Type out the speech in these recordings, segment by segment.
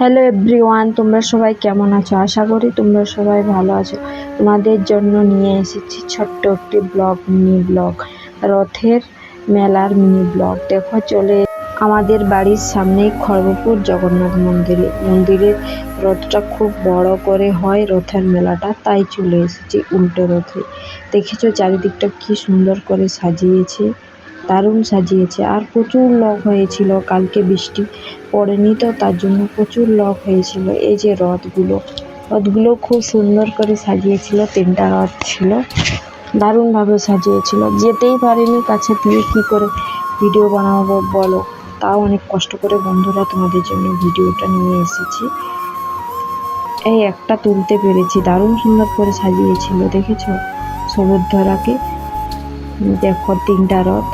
Hello everyone তোমরা সবাই কেমন আছো? আশা করি তোমরা সবাই ভালো আছো। তোমাদের জন্য নিয়ে এসেছি ছোট্ট একটি ব্লগ মিনি ব্লগ রথের মেলার মিনি ব্লগ দেখো, চলে আমাদের বাড়ির সামনে খড়গপুর জগন্নাথ মন্দিরে। মন্দিরের রথটা খুব বড় করে হয় রথের মেলাটা, তাই চলে এসেছি উল্টো রথে। দেখেছ, চারিদিকটা কি সুন্দর করে সাজিয়েছে। দারুণ সাজিয়েছে। আর প্রচুর লোক হয়েছিল, কালকে বৃষ্টি পড়েনি তো, তার জন্য প্রচুর লোক হয়েছিল। এই যে রথগুলো রথগুলো খুব সুন্দর করে সাজিয়েছিল, তিনটা রথ ছিল, দারুণভাবে সাজিয়েছিল। যেতেই পারিনি কাছে দিয়ে কী করে ভিডিও বানাবো বলো? তাও অনেক কষ্ট করে বন্ধুরা তোমাদের জন্য ভিডিওটা নিয়ে এসেছি। এই একটা তুলতে পেরেছি, দারুণ সুন্দর করে সাজিয়েছিল, দেখেছ? সমুদ্রাকে দেখো, তিনটা রথ।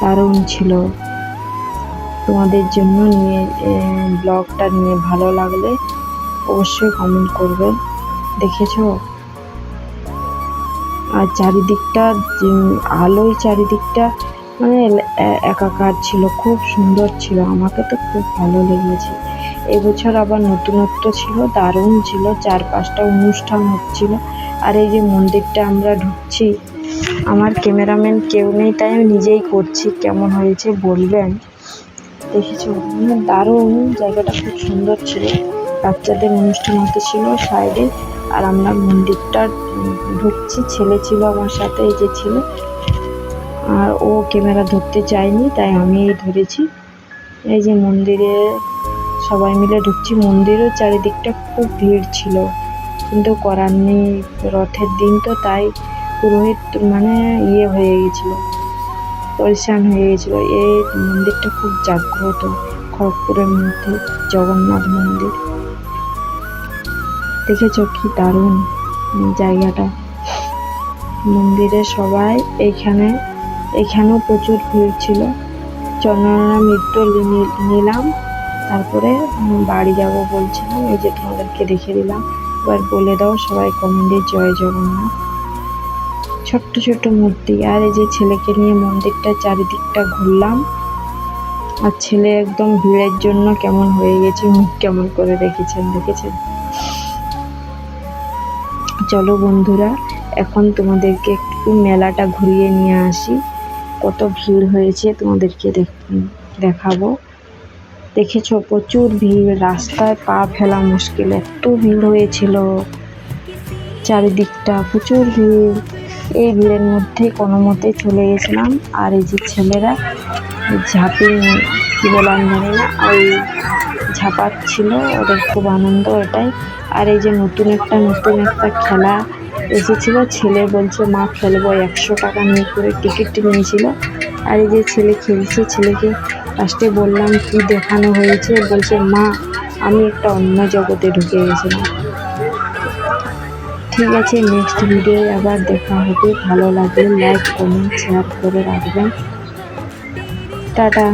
দারুণ ছিল। তোমাদের জন্য নিয়ে ব্লগটা নিয়ে ভালো লাগলে অবশ্যই কমেন্ট করবে। দেখেছ? আর চারিদিকটা আলোয় চারিদিকটা মানে একাকার ছিল, খুব সুন্দর ছিল। আমাকে তো খুব ভালো লেগেছে। এবছর আবার নতুনত্ব ছিল, দারুণ ছিল চার পাঁচটা অনুষ্ঠান হচ্ছিল। আর এই যে মন্দিরটা আমরা ঢুকছি আমার ক্যামেরাম্যান কেউ নেই, তাই আমি নিজেই করছি, কেমন হয়েছে বলবেন? দেখেছি মানে দারুণ জায়গাটা, খুব সুন্দর ছিল। বাচ্চাদের অনুষ্ঠান হতে ছিল সাইডে, আর আমরা মন্দিরটা ঢুকছি, ছেলে ছিল আমার সাথে, এই যে ছিল। আর ও ক্যামেরা ধরতে চায়নি তাই আমিই ধরেছি। এই যে মন্দিরে সবাই মিলে ঢুকছি, মন্দিরেও চারিদিকটা খুব ভিড় ছিল। কিন্তু করার নেই, রথের দিন তো, তাই পুরোহিত মানে ইয়ে হয়ে গেছিল, পরিশান হয়ে গেছিল। এই মন্দিরটা খুব জাগ্রত, খড়গপুরের মধ্যে, জগন্নাথ মন্দির। দেখেছ কি দারুণ জায়গাটা। মন্দিরে সবাই এইখানে এখানেও প্রচুর ভিড় ছিল। চন্দ্রনা মিত্র লি- নিলাম, তারপরে বাড়ি যাব বলছিলাম, এই যে তোমাদেরকে দেখে দিলাম। এবার বলে দাও সবাই কমেন্টে, জয় জগন্নাথ। ছোট্ট ছোট্ট মূর্তি। আর এই যে ছেলেকে নিয়ে মন্দিরটা চারিদিকটা ঘুরলাম। আর ছেলে একদম ভিড়ের জন্য কেমন হয়ে গেছে, মুখ কেমন করে রেখেছেন দেখেছেন? চলো বন্ধুরা, এখন তোমাদেরকে একটু মেলাটা ঘুরিয়ে নিয়ে আসি। কত ভিড় হয়েছে তোমাদেরকে দেখ- দেখাবো। দেখেছ, প্রচুর ভিড়, রাস্তায় পা ফেলা মুশকিল, এত ভিড় হয়েছিল। চারিদিকটা প্রচুর ভিড়। এই ভিড়ের মধ্যে কোনো মতে চলে গেছিলাম। আর এই যে ছেলেরা ঝাঁপি কী বলে আমি জানি না, ওই ঝাঁপাচ্ছিল, ওদের খুব আনন্দ এটাই। আর এই যে নতুন একটা নতুন একটা খেলা এসেছিল, ছেলে বলছে, মা, খেলব, একশো টাকা নিয়ে করে টিকিট নিয়েছিল। আর এই যে ছেলে খেলছে, ছেলেকে লাস্টে বললাম, কি দেখানো হয়েছে? বলছে, মা, আমি একটা অন্য জগতে ঢুকে গেছিলাম। ঠিক আছে নেক্সট ভিডিও আবার দেখা হবে। ভালো লাগলে লাইক কমেন্ট শেয়ার করে রাখবেন। টাটা।